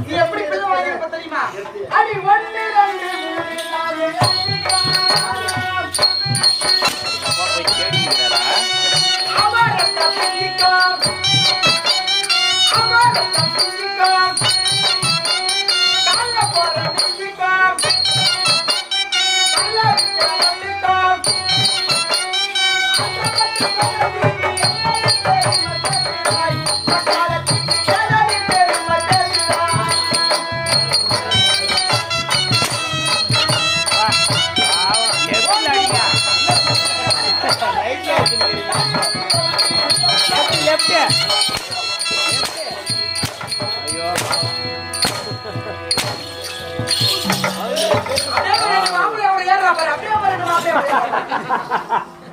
நீ எப்படி தெரியுமா அடி ஒன்று ரெண்டு மூணு நாலு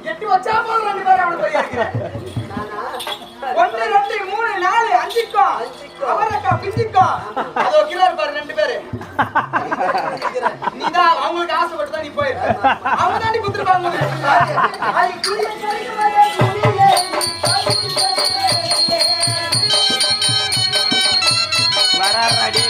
எட்டு வச்சா போதும் ரெண்டு பேரும் அவனுக்கு ஒன்று ரெண்டு மூணு நாலு அஞ்சுக்கோ. அவரக்கா அதோ கீழே இருப்பாரு ரெண்டு பேரு. நீதான் அவங்களுக்கு ஆசைப்பட்டு தான் நீ போயிருக்க. அவங்க தாண்டி குத்துருப்பாங்க வராடி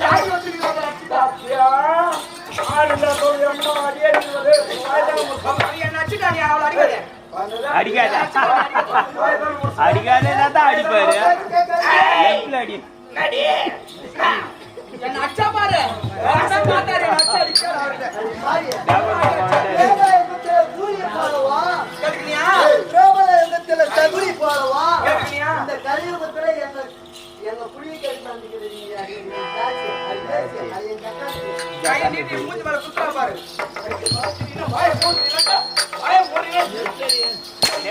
யாரு வச்சிருக்காங்க அடிச்சுட்டா என்ன அடிக்காதே. அடிக்காத தான் அடிப்பாரு? அடி. என்ன அடிச்சா பாரு. சகுரி போலவா இந்த கலியுகத்துல எங்க எங்க புளிய கேட்டு வந்துக்கிறீங்க மூஞ்சி மேல குத்துறா பாரு.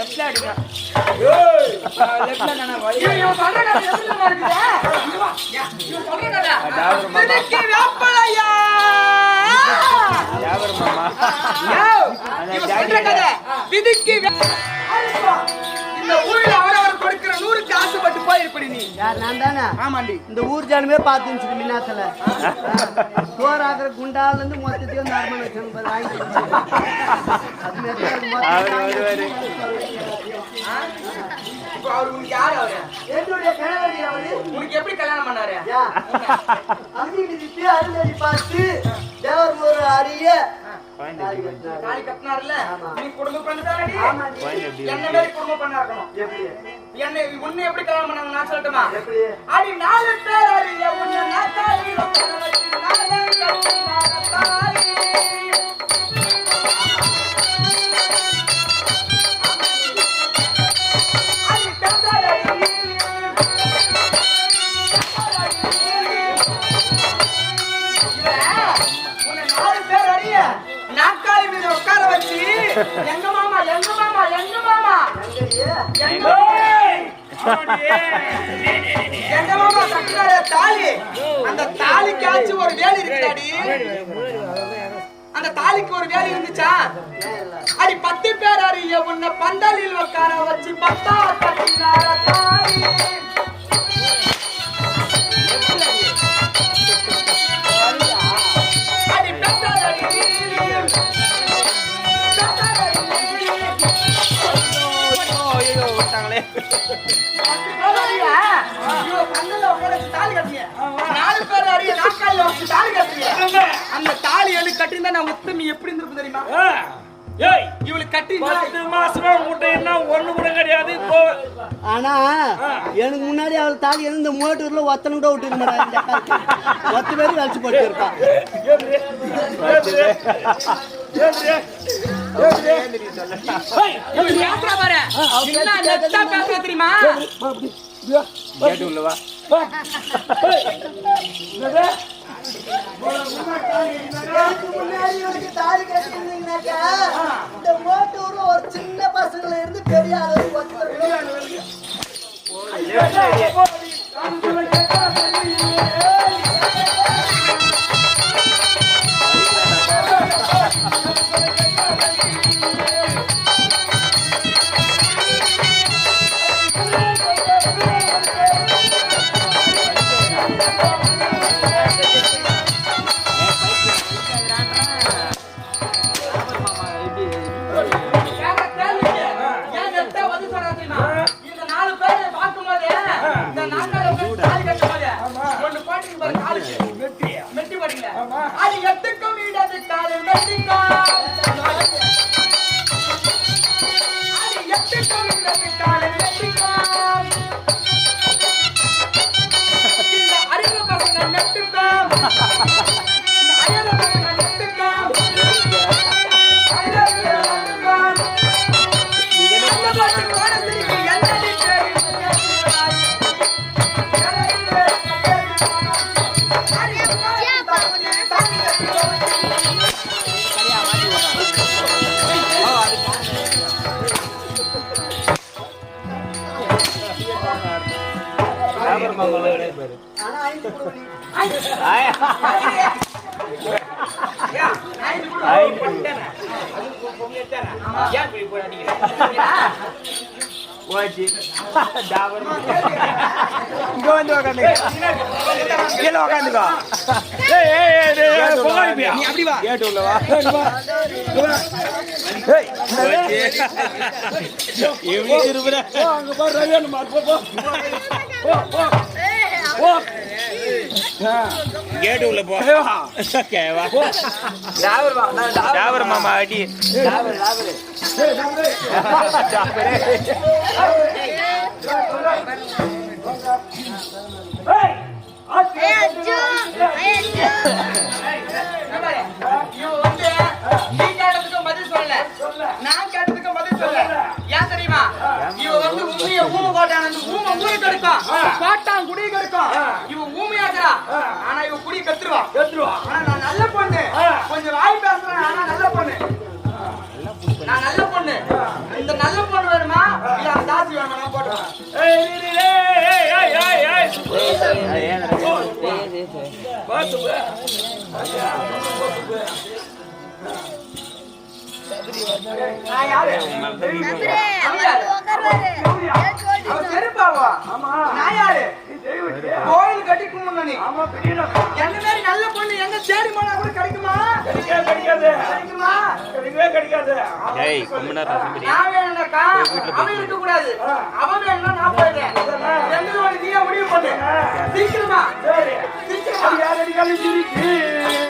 லெஃப்ட்ல அடிங்க இவன் இவன் சொல்ற கதை எப்படிம்மா இருக்குது? இங்க வா. இவன் சொல்ற கதை. இதுக்கு வேப்பலையா? வியாபாரம் மாமா யோவ், இவன் சொல்ற கதை. விதிக்கு வே- யார் நான் தானே? ஆமாண்டி. இந்த ஊர் ஜனமே பார்த்துச்சு மின்னாத்துல. சோறாக்குற குண்டால இருந்து மொத்தத்தையும் நார்மல் வச்சு வாங்கி உனக்கு எப்படி கல்யாணம் பண்ணாரு? பார்த்து தேவர் ஒரு அரிய தாலி. நீ குடும்பம் என்ன மாதிரி குடும்பம் பண்ணா இருக்கணும் எப்படி? என்ன உன்னை எப்படி கல்யாணம் பண்ணாங்க நான் சொல்லட்டுமா? அடி நாலு பேர் அறிய எங்க மாமா தாலி. அந்த தாலிக்காச்சும் ஒரு வேலி இருக்குதாடி? அந்த தாலிக்கு ஒரு வேலி இருந்துச்சா? அடி பத்து பேர் அறிய உன்னை பந்தலில் உட்கார வச்சு பத்தா கட்டினார தாலி. நான் உத்தமி எப்படி இருந்திருக்கும் தெரியுமா ஏய் இவளுக்கு கட்டி பத்து மாசமா உங்ககிட்ட என்ன ஒண்ணு கூட கிடையாது இப்போ ஆனா எனக்கு முன்னாடி அவள் தாலி இந்த மோட்டூர்ல ஒத்தனை கூட விட்டுருக்க மாட்டா இந்த அக்காவுக்கு. ஒத்த பேர் வலிச்சு போட்டு இருப்பா ஏந்திரி. ஏந்திரி. ஏந்திரி. ஏந்திரி. ஏய், இவள் பேசுறா பாரு என்ன நெட்டா பேசுறா தெரியுமா முன்னாடி உனக்கு தாலி கட்டிருந்தீங்கன்னாக்கா இந்த மோட்டூர் ஒரு சின்ன பசங்கள இருந்து பெரிய அளவுக்கு ஒருத்தர் Thank you. ஒண்ணு போட்டீங்க பாரு, காலுக்கு. மெட்டி போட்டீங்களே. அது எட்டுக்கும் ஈடாது காலு மெட்டிக்கும். அது எட்டுக்கும் ஈடாது காலு மெட்டிக்கும். இந்த அறிவு பசங்க நெட்டுக்கும். இந்த அயல பசங்க போச்சு இங்க வந்து உக்காந்து கீழே உக்காந்துக்கோ கேட்டு உள்ள வா ஏய், வா. வா. ஏய், எப்படி போ, அங்க பாரு, ரவி போ, போ. கேட்டு உள்ள போ. கேவா டாபர் மாமா அடி. டாபர் போட்டான் குடியை கெடுக்கும். இவன் ஊமையா இருக்கிறான். ஆனா இவன் குடியை கெடுத்துருவான். எடுத்துட்டு வா. ஆனா நான் நல்ல பொண்ணு. கொஞ்சம் வாய் பேசுறேன். ஆனா நல்ல பொண்ணு. நான் நல்ல பொண்ணு. இந்த நல்ல பொண்ணு வேணுமா? இல்ல அந்த தாசி வேணுமா? நான் போட்டுறேன். நான் யாரு? செருப்பாவா? நான் யாரு? கோயில் கட்டி கும்பிடணும் நீ. என்ன மாதிரி நல்ல பொண்ணு எங்க தேடி போனா கூட கிடைக்குமா? கிடைக்காது, கிடைக்காது. கிடைக்குமா? கிடைக்கவே கிடைக்காது. ஏய் கும்பினா ரசம்பரி நான் வேணும்னாக்கா அவன் இருக்க கூடாது அவன் வேணும்னா நான் போயிடுறேன். ரெண்டு நீயே முடிவு பண்ணு. சீக்கிரமா. சரி. சீக்கிரமா. யார் அடிக்காலும்.